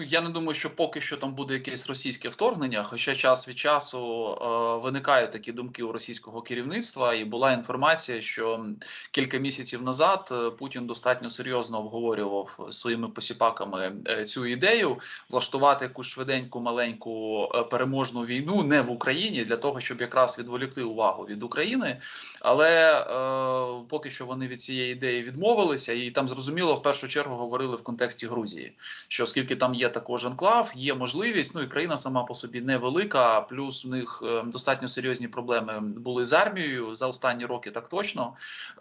Ну, я не думаю, що поки що там буде якесь російське вторгнення, хоча час від часу е, виникають такі думки у російського керівництва, і була інформація, що кілька місяців назад е, Путін достатньо серйозно обговорював своїми посіпаками е, цю ідею влаштувати якусь швиденьку маленьку е, переможну війну не в Україні для того, щоб якраз відволікти увагу від України. Але е, поки що вони від цієї ідеї відмовилися, і там зрозуміло в першу чергу говорили в контексті Грузії, що оскільки там є також анклав, є можливість. Ну і країна сама по собі невелика. Плюс в них е, достатньо серйозні проблеми були з армією за останні роки. Так точно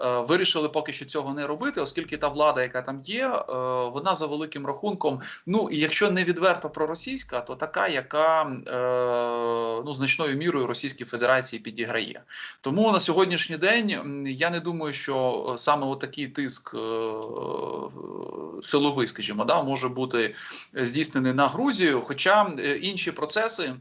е, вирішили поки що цього не робити, оскільки та влада, яка там є, е, вона за великим рахунком. Ну і якщо не відверто проросійська, то така, яка ну значною мірою Російській Федерації підіграє. Тому на сьогоднішній день я не думаю, що саме отакий тиск силовий, скажімо, да, може бути здійснений на Грузію. Хоча е, інші процеси.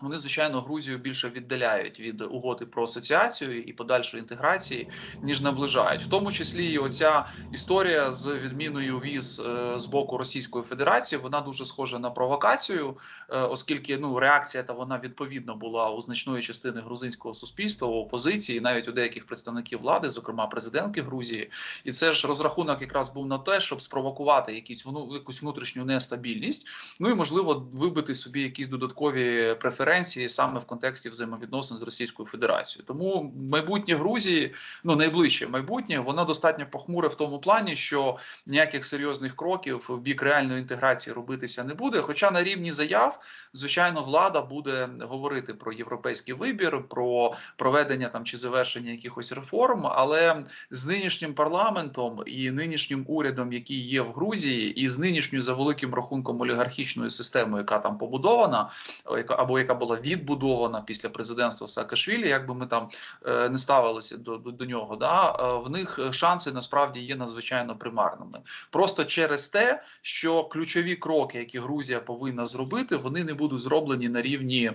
Вони, звичайно, Грузію більше віддаляють від угоди про асоціацію і подальшої інтеграції, ніж наближають. В тому числі і оця історія з відміною віз е, з боку Російської Федерації. Вона дуже схожа на провокацію, е, оскільки ну реакція та вона відповідно була у значної частини грузинського суспільства, у опозиції, навіть у деяких представників влади, зокрема президентки Грузії. І це ж розрахунок якраз був на те, щоб спровокувати якісь якусь внутрішню нестабільність. Ну і можливо вибити собі якісь додаткові преференції саме в контексті взаємовідносин з Російською Федерацією. Тому майбутнє Грузії, ну найближче майбутнє, воно достатньо похмуре в тому плані, що ніяких серйозних кроків в бік реальної інтеграції робитися не буде. Хоча на рівні заяв, звичайно, влада буде говорити про європейський вибір, про проведення там чи завершення якихось реформ, але з нинішнім парламентом і нинішнім урядом, який є в Грузії, і з нинішньою за великим рахунком олігархічною системою, яка там побудована, яка або яка була відбудована після президентства Саакашвілі, якби ми там е, не ставилися до, до, до нього, да е, в них шанси насправді є надзвичайно примарними. Просто через те, що ключові кроки, які Грузія повинна зробити, вони не будуть зроблені на рівні.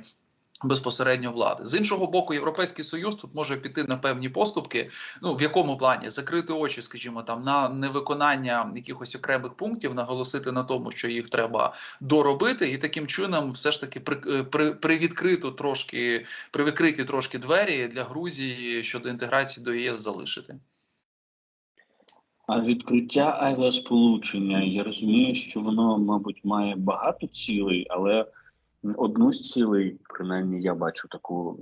Безпосередньо влади з іншого боку, європейський союз тут може піти на певні поступки. Ну в якому плані закрити очі, скажімо, там на невиконання якихось окремих пунктів, наголосити на тому, що їх треба доробити, і таким чином, все ж таки, при, при, привідкриту трошки привикриті трошки двері для Грузії щодо інтеграції до ЄС залишити. А відкриття авіасполучення, я розумію, що воно, мабуть, має багато цілей, але одну з цілей, принаймні я бачу таку,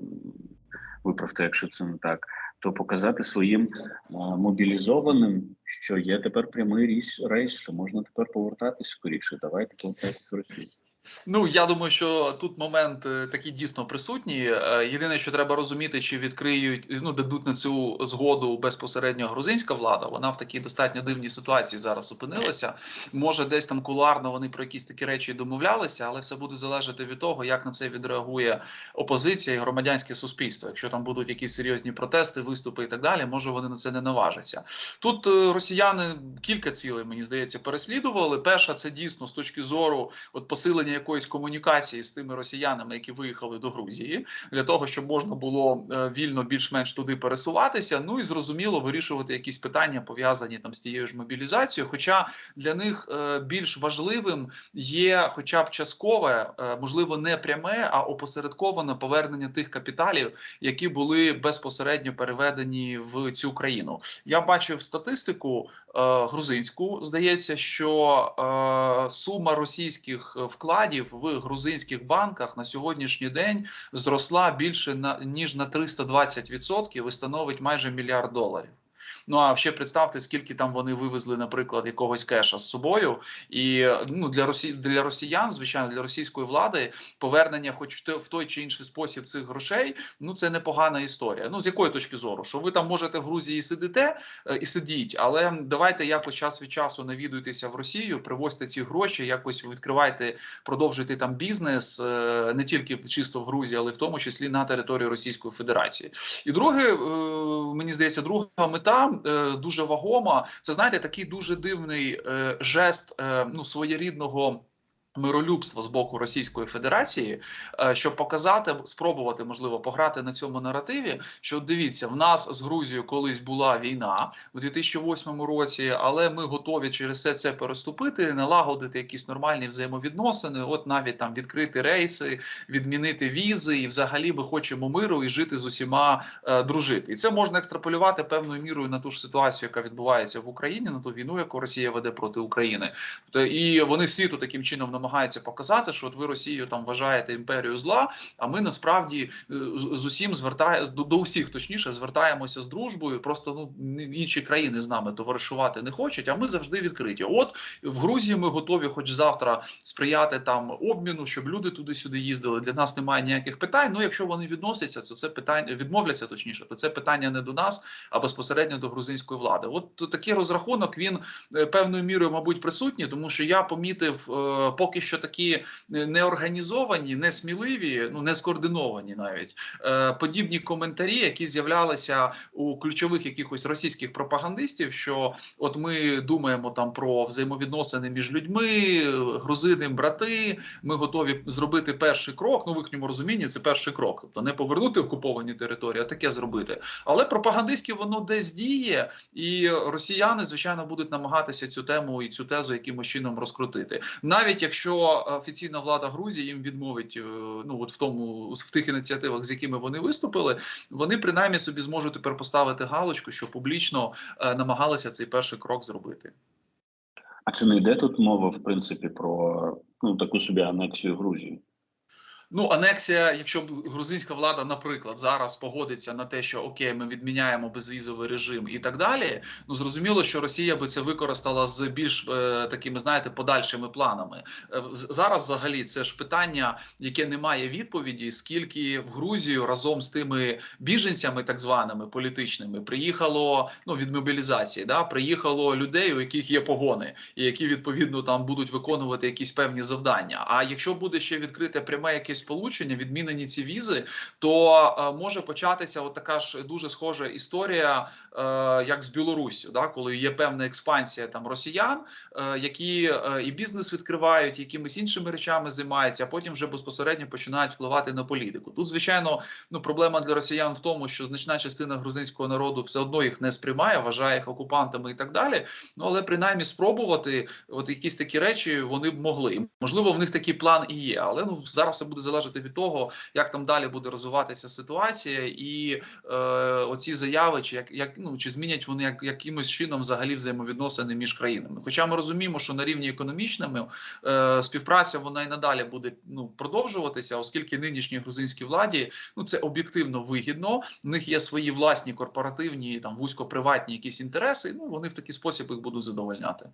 виправте, якщо це не так, то показати своїм е, мобілізованим, що є тепер прямий рейс, що можна тепер повертатись скоріше. Давайте повертатись в Росію. Ну я думаю, що тут момент е, такий дійсно присутній. Е, Єдине, що треба розуміти, чи відкриють ну дадуть на цю згоду безпосередньо грузинська влада. Вона в такій достатньо дивній ситуації зараз опинилася. Може, десь там кулуарно вони про якісь такі речі домовлялися, але все буде залежати від того, як на це відреагує опозиція і громадянське суспільство. Якщо там будуть якісь серйозні протести, виступи і так далі, може вони на це не наважаться. Тут е, росіяни кілька цілей, мені здається, переслідували. Перша це дійсно з точки зору от посилення якоїсь комунікації з тими росіянами, які виїхали до Грузії, для того, щоб можна було е, вільно більш-менш туди пересуватися. Ну і зрозуміло вирішувати якісь питання пов'язані там з тією ж мобілізацією. Хоча для них е, більш важливим є, хоча б часткове, е, можливо, не пряме, а опосередковане повернення тих капіталів, які були безпосередньо переведені в цю країну. Я бачив статистику грузинську. Здається, що сума російських вкладів в грузинських банках на сьогоднішній день зросла більше на ніж на 320% і становить майже мільярд доларів. Ну а ще представте, скільки там вони вивезли, наприклад, якогось кеша з собою, і ну для Росі для росіян, звичайно, для російської влади повернення, хоч в той чи інший спосіб цих грошей, ну це непогана історія. Ну з якої точки зору, що ви там можете в Грузії сидите е, і сидіть, але давайте якось час від часу навідуйтеся в Росію, привозьте ці гроші, якось відкривайте, продовжуйте там бізнес е, не тільки чисто в Грузії, але в тому числі на території Російської Федерації. І друге, е, мені здається, друга мета дуже вагома. Це знаєте, такий дуже дивний е, жест ну своєрідного. Миролюбство з боку Російської Федерації, е, щоб показати, спробувати можливо пограти на цьому наративі. Що дивіться, в нас з Грузією колись була війна у 2008 році, але ми готові через все це переступити, налагодити якісь нормальні взаємовідносини. От навіть там відкрити рейси, відмінити візи, і взагалі ми хочемо миру і жити з усіма е, дружити. І це можна екстраполювати певною мірою на ту ж ситуацію, яка відбувається в Україні, на ту війну, яку Росія веде проти України. Тобто, і вони світу таким чином намагаються показати, що от ви Росію там вважаєте імперію зла. А ми насправді е, з- усім звертає до, до усіх, точніше, звертаємося з дружбою. Просто ну інші країни з нами товаришувати не хочуть. А ми завжди відкриті. От в Грузії ми готові, хоч завтра, сприяти там обміну, щоб люди туди-сюди їздили. Для нас немає ніяких питань. Ну якщо вони відносяться, то це питання відмовляться точніше, то це питання не до нас, а безпосередньо до грузинської влади. От такий розрахунок він е, певною мірою, мабуть, присутній, тому що я помітив е, поки що такі е, неорганізовані, несміливі, ну не скоординовані навіть е, подібні коментарі, які з'являлися у ключових якихось російських пропагандистів, що от ми думаємо там про взаємовідносини між людьми, грузини, брати. Ми готові зробити перший крок. Ну в їхньому розумінні це перший крок, тобто не повернути окуповані території, а таке зробити. Але пропагандистськи воно десь діє, і росіяни, звичайно, будуть намагатися цю тему і цю тезу якимось чином розкрутити. Навіть якщо офіційна влада Грузії їм відмовить, е, ну от в тому в тих ініціативах, з якими вони виступили, вони принаймні собі зможуть тепер поставити галочку, що публічно е, намагалися цей перший крок зробити. А чи не йде тут мова, в принципі, про ну, таку собі анексію Грузії? Ну, анексія, якщо б грузинська влада, наприклад, зараз погодиться на те, що окей, ми відміняємо безвізовий режим і так далі. Ну зрозуміло, що Росія би це використала з більш е, такими, знаєте, подальшими планами. Е, зараз, взагалі, це ж питання, яке не має відповіді, скільки в Грузію разом з тими біженцями, так званими політичними, приїхало ну від мобілізації, да, приїхало людей, у яких є погони, і які відповідно там будуть виконувати якісь певні завдання. А якщо буде ще відкрите пряме якесь сполучення, відмінені ці візи, то е, може початися от така ж дуже схожа історія, е, як з Білоруссю, да, коли є певна експансія там росіян, е, які і бізнес відкривають, якимись іншими речами займаються, а потім вже безпосередньо починають впливати на політику. Тут, звичайно, ну проблема для росіян в тому, що значна частина грузинського народу все одно їх не сприймає, вважає їх окупантами і так далі. Ну але принаймні спробувати от якісь такі речі вони б могли. Можливо, в них такий план і є, але ну зараз це буде залежати від того, як там далі буде розвиватися ситуація, і е, оці заяви, чи як, як ну чи змінять вони як якимось чином взагалі взаємовідносини між країнами. Хоча ми розуміємо, що на рівні економічному е, співпраця вона і надалі буде ну продовжуватися, оскільки нинішній грузинській владі ну це об'єктивно вигідно. В них є свої власні корпоративні там вузькоприватні якісь інтереси. Ну вони в такий спосіб їх будуть задовольняти.